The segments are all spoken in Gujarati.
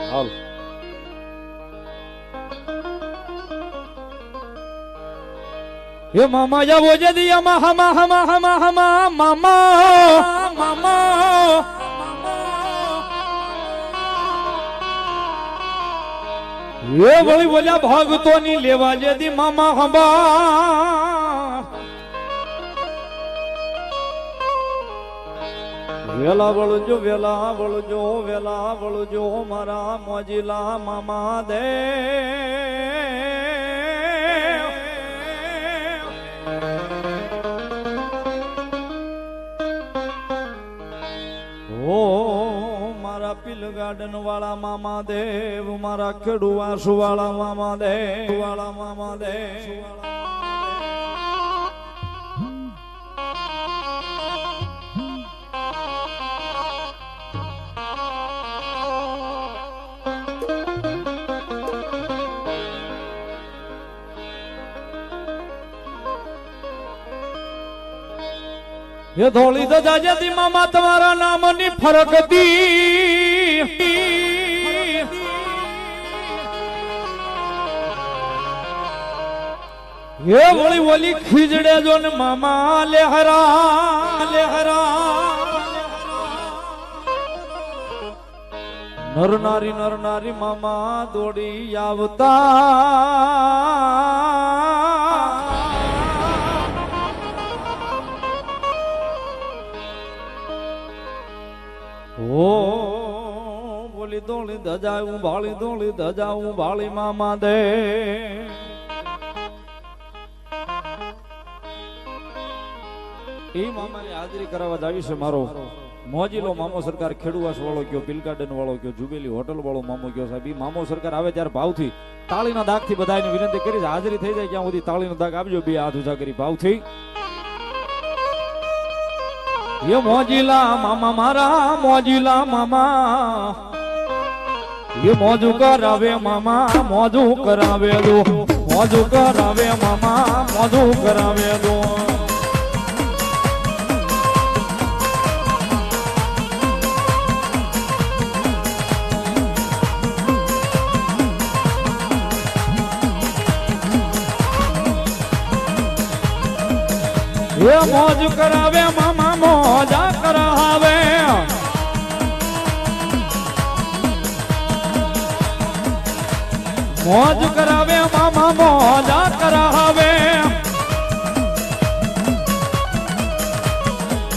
હાલ હે મામા જાવો જદી અમા હમા હમા હમા હમા મામા મામા. એ વળી બોલ્યા ભાગતોની લેવા જદી મામા હંબા વેલા વળજો વેલા વળજો વેલા વળજો, મારા મોજીલા મામા દે. ઓ મારા પિલ ગાર્ડન વાળા મામા દેવ, મારા ખેડુવાસ વાળા મામા દેવ વાળા મામા દેવ. એ ધોળી તો જાજેતી મામા તમારા નામની ફરકતી એ વળી ઓલી ખીજડે જો ને મામા લેહરા લેહરા. નર નારી નર નારી મામા દોડી આવતા. બોલી ધોળી ધજા ભાળી ધોળી ધજા ભાળી મામા દે. એ મામાની હાજરી કરાવવા જાવી છે મારો. મોજીલો મામો સરકાર ખેડુવાસ વાળો કયો બિલ ગાર્ડન વાળો કયો, જુબેલી હોટલ વાળો મામો કયો સાહેબ. એ મામો સરકાર આવે ત્યારે ભાવથી તાળીના દાગથી બધાને વિનંતી કરી હાજરી થઈ જાય ક્યાં સુધી તાળીનો દાગ આપજો, બે હાથ ઉજા કરી ભાવથી. એ મોજીલા મામા મારા, મોજીલા મામા. એ મોજુ કરાવે મામા, મોજુ કરાવે દો. મોજુ કરાવે મામા, મોજુ કરાવે દો. એ મોજ કરાવે મોજ કરાવે, મામા મોજા કરાવે.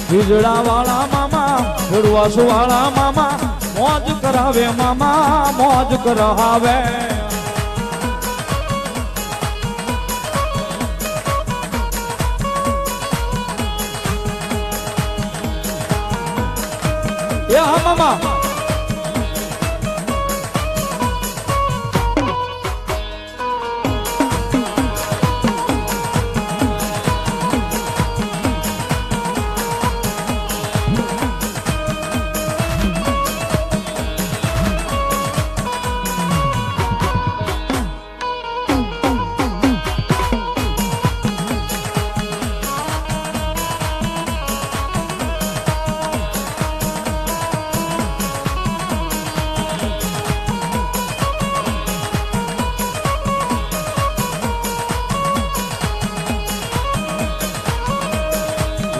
વીજળા વાળા મામા ખેડવાસુ વાળા મામા, મોજ કરાવે, મામા, મોજ કરાવે. એ હા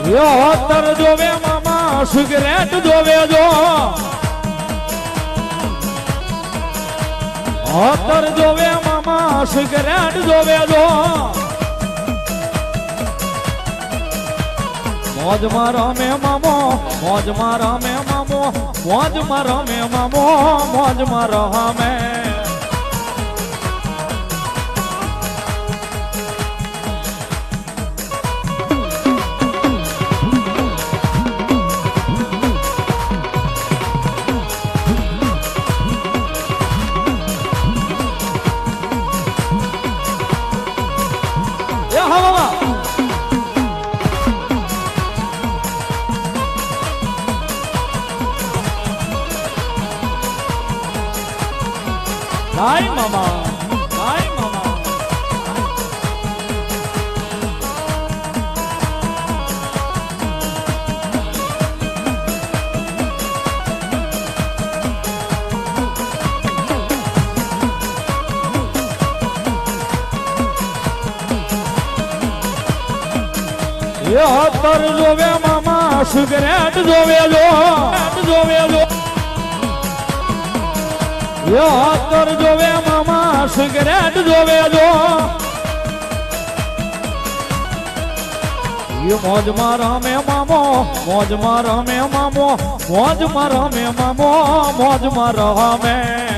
મામા યો તર જોવે મામા સિગરેટ જોવે જો. અત્તર જોવે મામા સિગરેટ જોવે જો. મોજમાં રમે મામો મોજમાં રમે મામો મોજમાં રમે મામો મોજમાં રમે હાય મામા હાય મામા. એ પર જોવે મામા સિગરેટ જોવે જો જોવે જો. અત્તર જોવે મામા સિગરેટ જોવે જો. મોજમાં રમે મામો, મોજમાં રમે મામો, મોજમાં રમે મામો, મોજમાં રમે.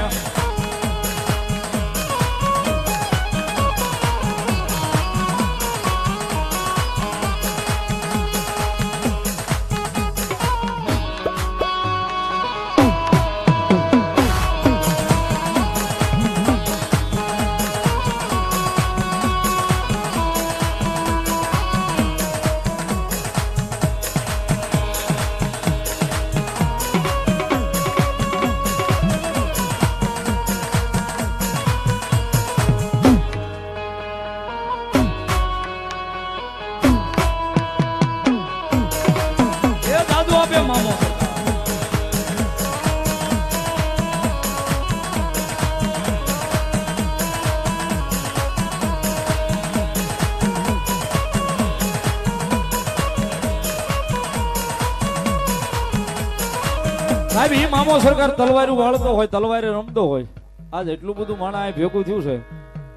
સાહેબ, ઈ મામો સરકાર તલવારી વાળતો હોય, તલવારે રમતો હોય. આજ એટલું બધું માણા ભેગું થયું છે.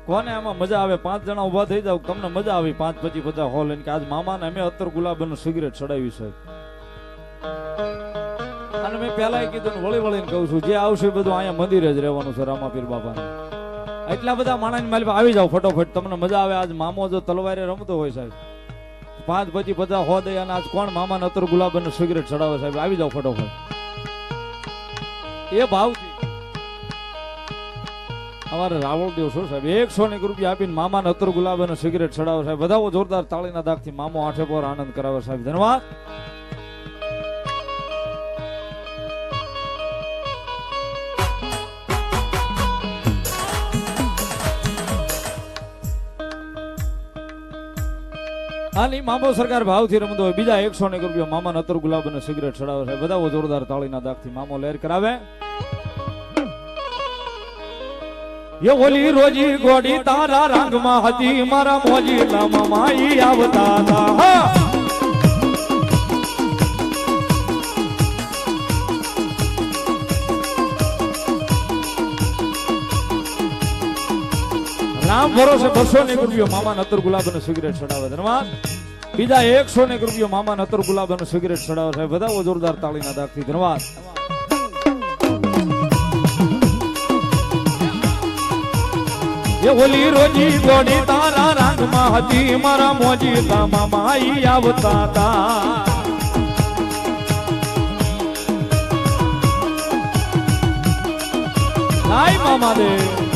કોને આમાં મજા આવે? પાંચ જણા ઊભા થઈ જાવ તમને મજા આવી. પાંચ પછી બધા હોલ કે આજ મામાને અમે અત્તર ગુલાબનું સિગરેટ ચડાવી છે. અને મેં પહેલા કીધું ને વળી વળીને કહું છું, જે આવશે એ બધું અહીંયા મંદિરે જ રહેવાનું છે રામાપીર બાપાને. એટલા બધા માણસની મારી આવી જાવ ફટોફટ, તમને મજા આવે. આજ મામો જો તલવારે રમતો હોય સાહેબ. પાંચ પછી બધા હો દે અને આજ કોણ મામાને અત્તર ગુલાબનું સિગરેટ ચડાવે સાહેબ? આવી જાવ ફટોફટ. એ ભાવથી. અમારે રાવળ દેવ શું સાહેબ? એકસો ને રૂપિયા આપીને મામાને અત્તર ગુલાબ અને સિગરેટ ચડાવે સાહેબ. બધા જોરદાર તાળીના દાગથી મામો આઠે પર આનંદ કરાવે સાહેબ. ધન્યવાદ. આની મામો સરકાર ભાવથી રમતો હોય. બીજા એકસો ને રૂપિયા મામા નતર ગુલાબ અને સિગરેટ ચડાવે છે. બધા જોરદાર તાળીના દાગથી મામો લહેર કરાવે. એ ઓલી રોજી ગોડી તારા રંગમાં હતી. મારા મોજી માઈ આવતા હતા. હા. ભરોસે બસો ને રૂપિયો મામા નતર ગુલાબ અને સિગરેટ ચડાવે ધન્યવાદ. બીજા એકસો ને રૂપિયો મામા નતર ગુલાબ અને સિગરેટ ચડાવે સાહેબ બધા જોરદાર તાળીના દાગથી. ધન્યવાદ. એ ઓલી રોજી ગોડી તારા રંગમાં હતી? મારા મોજી તામા માઈ આવતા તા. હાય મામા દે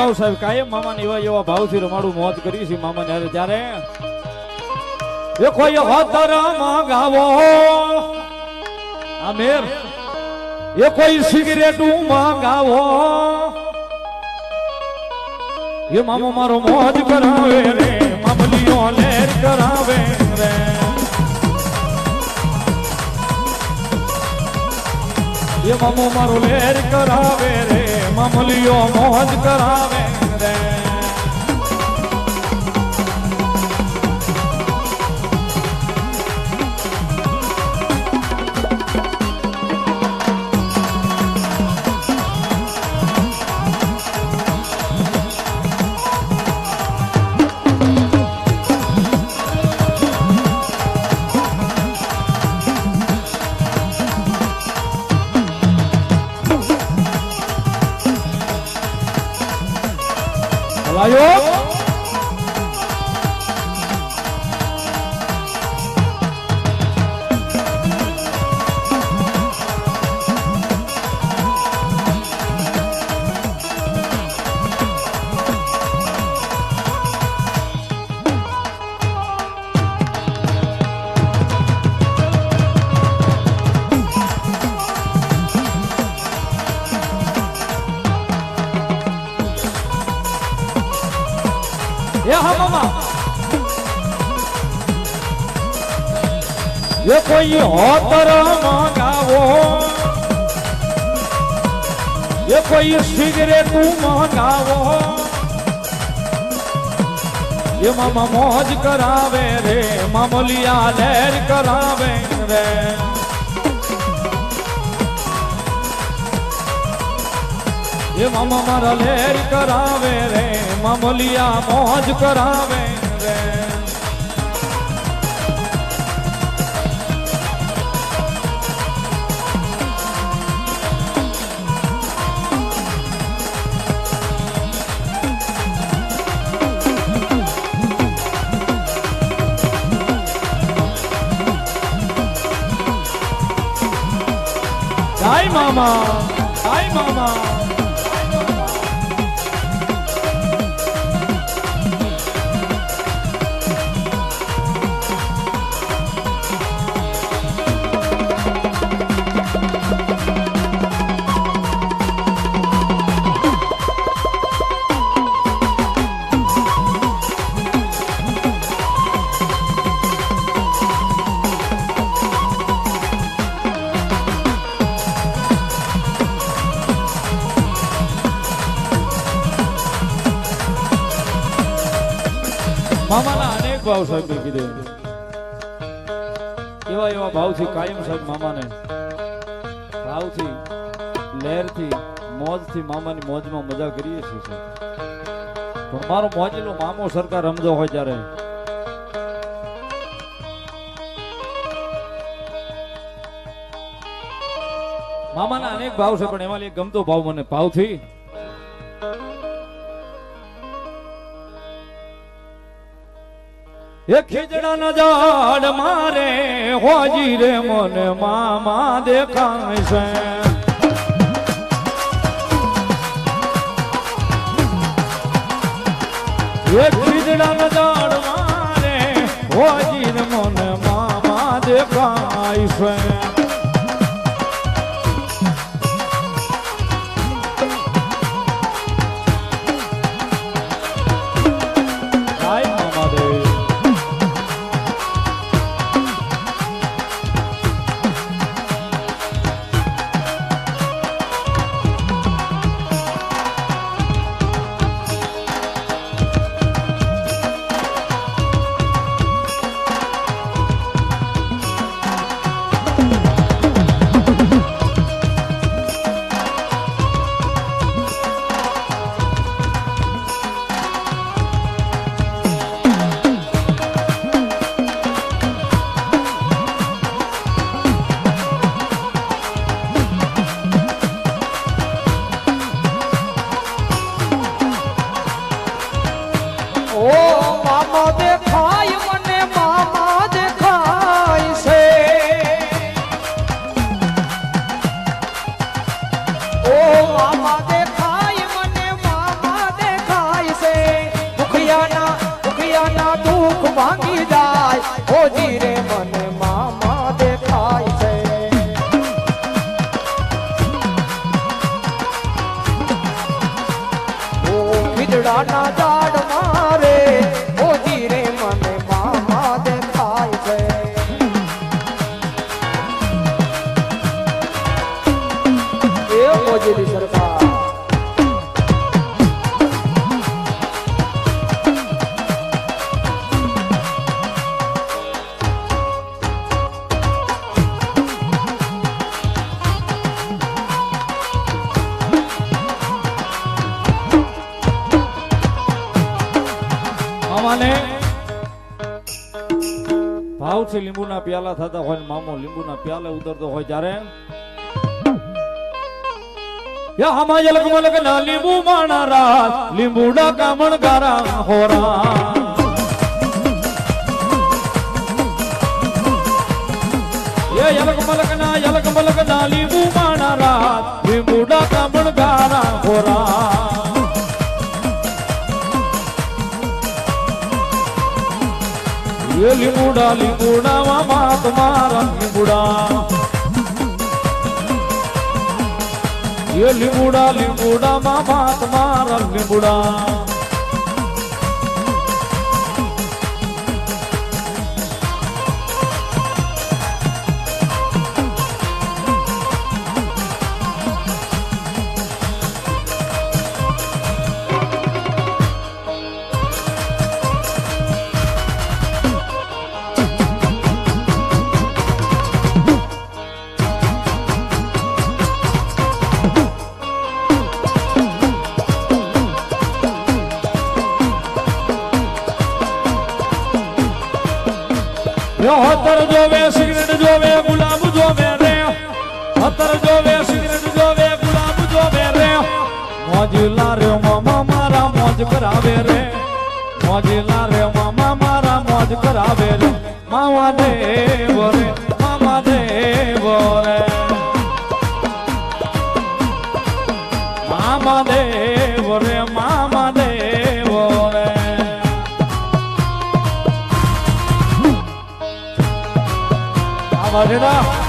ભાવ સાહેબ, કાયમ મામાને એવા એવા ભાવથી રમાડું મોત કરી છે મામા ત્યારે ત્યારે એ કોઈ હોતર ગાવો આ એ કોઈ સિગરેટ મંગાવો. એ મામો મારો મોજ કરાવે રે, મામલીઓ લેર કરાવે રે. એ મામો મારો લેર કરાવે રે. મામલીઓ મોજ કરાવે. કોઈ હોતર મંગાવો. એ કોઈ સિગરેટ મંગાવો. એ મામા મોજ કરાવે રે મામલિયા લહેર કરાવે રે. એ મામા મારા લહેર કરાવે રે મામલિયા મોજ કરાવે રે Ay mamá, ભાવ સાહેબે કીધે. એવા એવા ભાવથી કાયમ સાહેબ મામાને ભાવથી, લહેરથી, મોજથી મામાની મોજમાં મજા કરીએ છીએ પણ મારો મોજેલો મામો સરકાર રમતો હોય ત્યારે મામાના અનેક ભાવ છે, પણ એમાં એક ગમતો ભાવ મને ભાવથી એ ખીજડાના ઝાડ મારે, હોજી રે મને મામા દેખાય છે. એ ખીજડાના ઝાડ મારે, હોજી રે મને મામા દેખાય છે. મામા દેખાય ભાવથી લીંબુના પ્યાલા થતા હોય મામો લીંબુના પ્યાલા ઉતરતો હોય ત્યારે લીંબુ માણા લીંબુડા કામણ ગારા હોરા. યલક મલક ના યલક મલક ના લીંબુ માણા લીંબુડા કામણ ગારા હોરા. એ લીંબુડા લીંબુડા મામા તમારા લીંબુડા એ લીંબુડા લીંબુડા મામા તમારા લીંબુડા હતર જોવે, સિગરેટ જોવે, ગુલાબ જોવે રે. મોજ લારે મામા મારા મોજ કરાવે રે. મોજ લારે મામા મારા મોજ કરાવે રે. મામા દેવ રે, મામા દેવ રે. મામા દેવ રે, મામા દેવ રે. આવા જેના